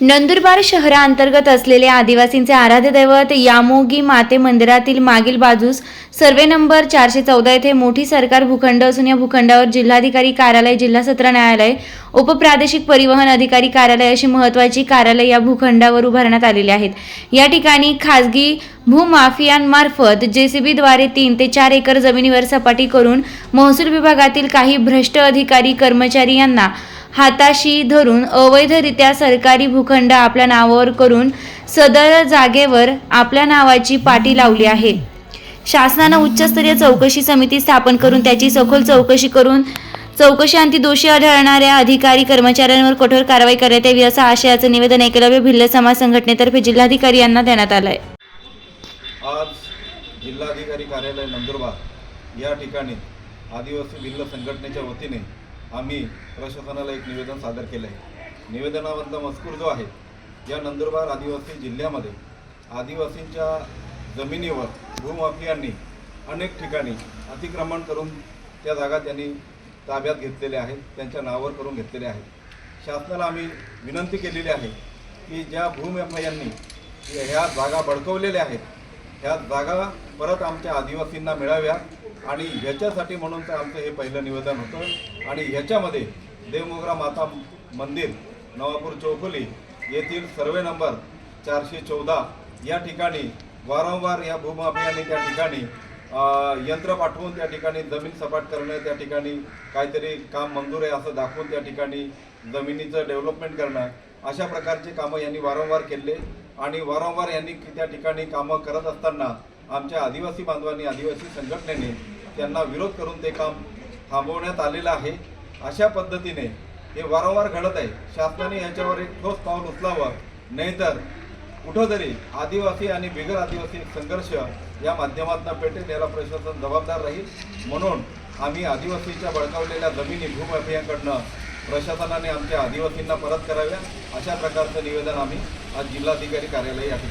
नंदुरबार शहराअंतर्गत असलेले आदिवासींचे आराध्य दैवत यामोगी माते मंदिरातील मागील बाजूस सर्वे नंबर चारशे चौदा येथे मोठी सरकार भूखंड असून या भूखंडावर जिल्हाधिकारी कार्यालय जिल्हा सत्र न्यायालय उपप्रादेशिक परिवहन अधिकारी कार्यालय अशी महत्त्वाची कार्यालय या भूखंडावर उभारण्यात आलेली आहेत. या ठिकाणी खाजगी भूमाफियांमार्फत जेसीबीद्वारे तीन ते चार एकर जमिनीवर सपाटी करून महसूल विभागातील काही भ्रष्ट अधिकारी कर्मचारी यांना हाताशी धरून अवैधरित्या सरकारी भूखंड आपल्या नावावर करून सदर जागेवर आपल्या नावाची पाटी लावली आहे. शासनानं उच्चस्तरीय चौकशी समिती स्थापन करून त्याची सखोल चौकशी करून चौकशी दोषी आढळणाऱ्या अधिकारी कर्मचाऱ्यांवर कठोर कारवाई करण्यात यावी असं आशयाचं निवेदन एकलव्य भिल्ल समाज संघटनेतर्फे जिल्हाधिकारी यांना देण्यात आलं आहे आज जिल्हाधिकारी कार्यालय नंदुरबार या ठिकाणी आदिवासी भिल्ल संघटनेच्या वतीने आम्ही प्रशासनाला एक निवेदन सादर केलं आहे. निवेदनामधला मजकूर जो आहे या नंदुरबार आदिवासी जिल्ह्यामध्ये आदिवासींच्या जमिनीवर भूमाफियांनी अनेक ठिकाणी अतिक्रमण करून त्या जागा त्यांनी ताब्यात घेतलेल्या आहेत त्यांच्या नावावर करून घेतलेल्या आहेत. शासनाला आम्ही विनंती केलेली आहे की ज्या भूमाफियांनी ह्या जागा बळकवलेल्या आहेत ह्या जागा परत आमच्या आदिवासींना मिळाव्या. आणि ह्याच्यासाठी म्हणून तर आमचं हे पहिलं निवेदन होतं. आणि ह्याच्यामध्ये देवमोगरा माता मंदिर नवापूर चौफुली येथील सर्वे नंबर चारशे चौदा या ठिकाणी वारंवार या भूमाफियांनी त्या ठिकाणी यंत्र पाठवून त्या ठिकाणी जमीन सपाट करणं त्या ठिकाणी काहीतरी काम मंजूर आहे असं दाखवून त्या ठिकाणी जमिनीचं डेव्हलपमेंट करणं अशा प्रकारचे कामं यांनी वारंवार केले. आणि वारंवार यांनी त्या ठिकाणी कामं करत असताना आमच्या आदिवासी बांधवांनी आदिवासी संघटनेने त्यांना विरोध करून ते काम थांबवण्यात आलेलं आहे. अशा पद्धतीने हे वारंवार घडत आहे. शासनाने याच्यावर एक ठोस पाऊल उचलावं. नाहीतर कुठंतरी आदिवासी आणि बिगर आदिवासी संघर्ष या माध्यमातून पेटेल याला प्रशासन जबाबदार राहील. म्हणून आम्ही आदिवासीच्या बळकावलेल्या जमिनी भूमाफियांकडनं प्रशासनाने आमच्या आदिवासींना परत कराव्या. अशा प्रकारचं निवेदन आम्ही आज जिल्हाधिकारी कार्यालय या